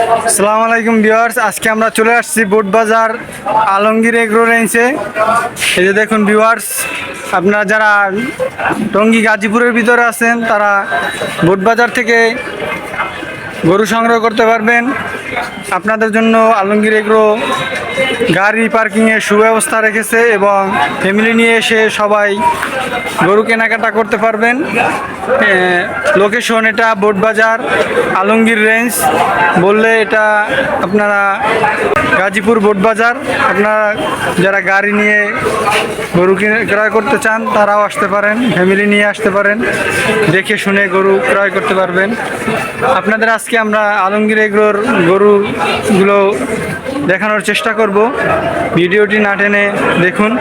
আসসালামু আলাইকুম ভিউয়ার্স, আজকে আমরা চলে আসছি বোটবাজার আলমগীর এগ্রো রেঞ্জে এই যে দেখুন ভিউয়ার্স, আপনারা যারা টঙ্গী গাজীপুরের ভিতরে আছেন, তারা বোটবাজার থেকে গরু সংগ্রহ করতে পারবেন। আপনাদের জন্য আলমগীর এগ্রো গাড়ি পার্কিংয়ের সুব্যবস্থা রেখেছে এবং ফ্যামিলি নিয়ে এসে সবাই গরু কেনাকাটা করতে পারবেন। লোকেশন এটা বোটবাজার, আলমগীর রেঞ্জ বললে এটা আপনারা গাজীপুর বোটবাজার। আপনারা যারা গাড়ি নিয়ে গরু কিনে- ক্রয় করতে চান, তারাও আসতে পারেন, ফ্যামিলি নিয়ে আসতে পারেন। দেখে শুনে গরু ক্রয় করতে পারবেন। আপনাদের আজকে আমরা আলমগীর এগ্রোর গরুগুলো দেখানোর চেষ্টা করব। ভিডিওটি না টেনে দেখুন।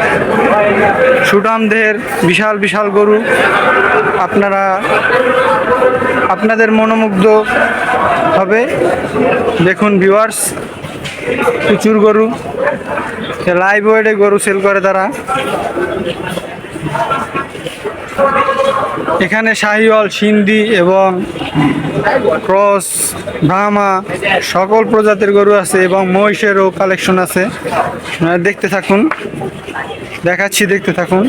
সুটামদের বিশাল বিশাল গরু। আপনারা আপনাদের মনোমুগ্ধ হবে। দেখুন ভিউয়ার্স প্রচুর গরু। লাইভ ওয়েডে গরু সেল করে তারা। এখানে শাহিওয়াল, সিন্ধি এবং ক্রস, ব্রাহ্মা সকল প্রজাতির গরু আছে এবং মহিষেরও কালেকশন আছে। দেখতে থাকুন। দেখাচ্ছি, দেখতে থাকুন।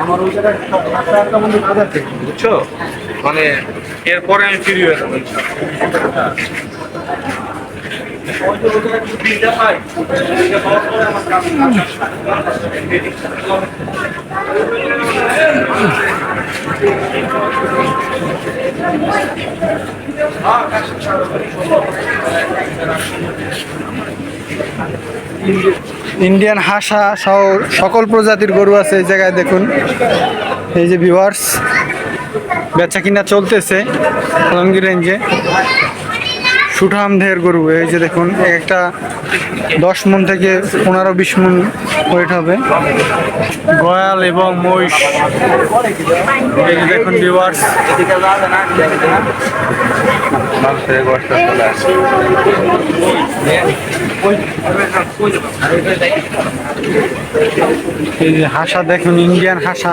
আমার ওই জায়গায় সাত টাকা মধ্যে কাজ আছে বুঝছ মানে এরপরে আমি ফ্রি হয়ে ইন্ডিয়ান হাসা সহ সকল প্রজাতির গরু আছে এই জায়গায় দেখুন। এই যে ভিউয়ার্স বেচা কিনা চলতেছে আলমগীর রেঞ্জে সুঠামদের গরু, এই যে দেখুন, একটা দশ মন থেকে পনেরো বিশ মন ওয়েট হবে। গয়াল এবং মহিষ। এই যে দেখুন ভিউয়ার্স এই যে হাসা দেখুন ইন্ডিয়ান হাসা।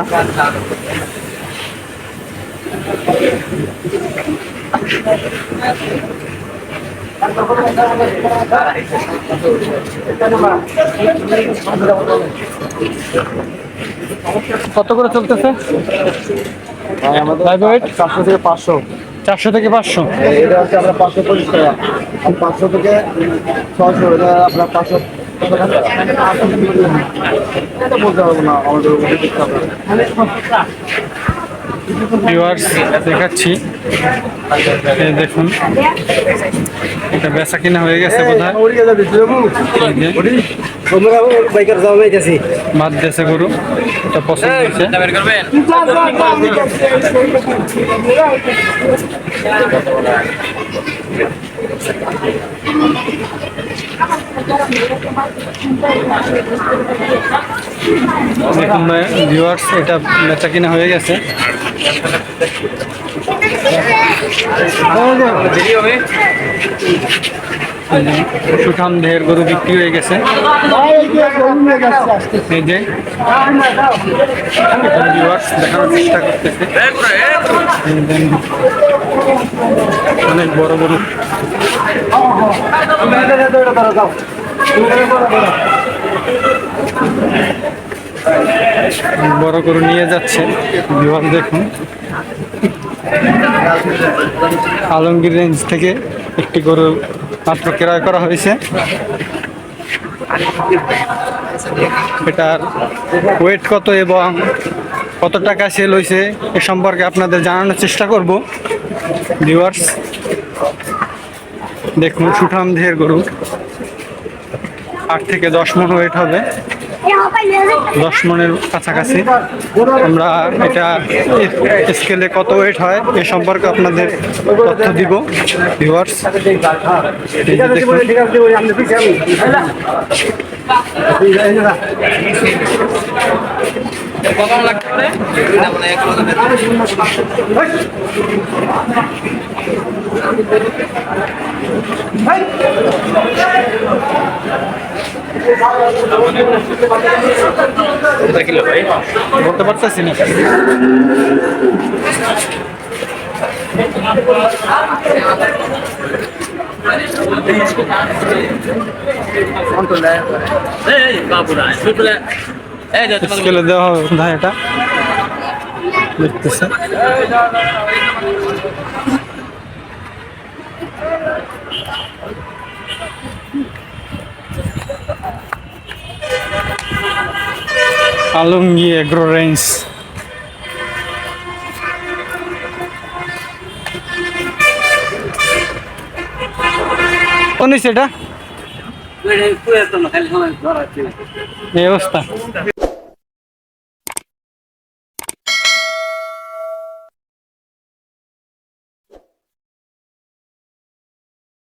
কত করে চলতেছে? চারশো থেকে পাঁচশো চারশো থেকে পাঁচশো। এটা হচ্ছে আপনার পাঁচশো পঁচিশ টাকা পাঁচশো থেকে ছয়শো এটা আপনার পাঁচশো বলতে পারব না, আমাদের ভিউয়ার্স দেখাচ্ছি। এই দেখুন এটা বেচা কিনা হয়ে গেছে বোধহয়। বাদ দিয়েছে গরু এটা পছন্দ হয়েছে। দেখুন ভিউয়ার্স এটা বেচা কিনা হয়ে গেছে। সুঠাম দেহের গরু বিক্রি হয়ে গেছে। দেখানোর চেষ্টা করতেছে। অনেক বড় বড় বড় গরু নিয়ে যাচ্ছে বিভাগ দেখুন। আলমগীর রেঞ্জ থেকে একটি গরু মাত্র ক্রয় করা হয়েছে। এটার ওয়েট কত এবং কত টাকা সেল হয়েছে এ সম্পর্কে আপনাদের জানানোর চেষ্টা করব। ভিউয়ার্স দেখুন সুঠাম দেহের গরু। আট থেকে দশ মন ওয়েট হবে। দশ মনের কাছাকাছি। আমরা এটা স্কেলে কত ওয়েট হয় এ সম্পর্কে আপনাদের তথ্য দিব ভিউয়ার্স বলতে পারতেছি না স্কেলে দেওয়া হবে কোথায় এটা দেখতেছে আলমগি এগ্রো রেঞ্জ কোন সেটা এই অবস্থা।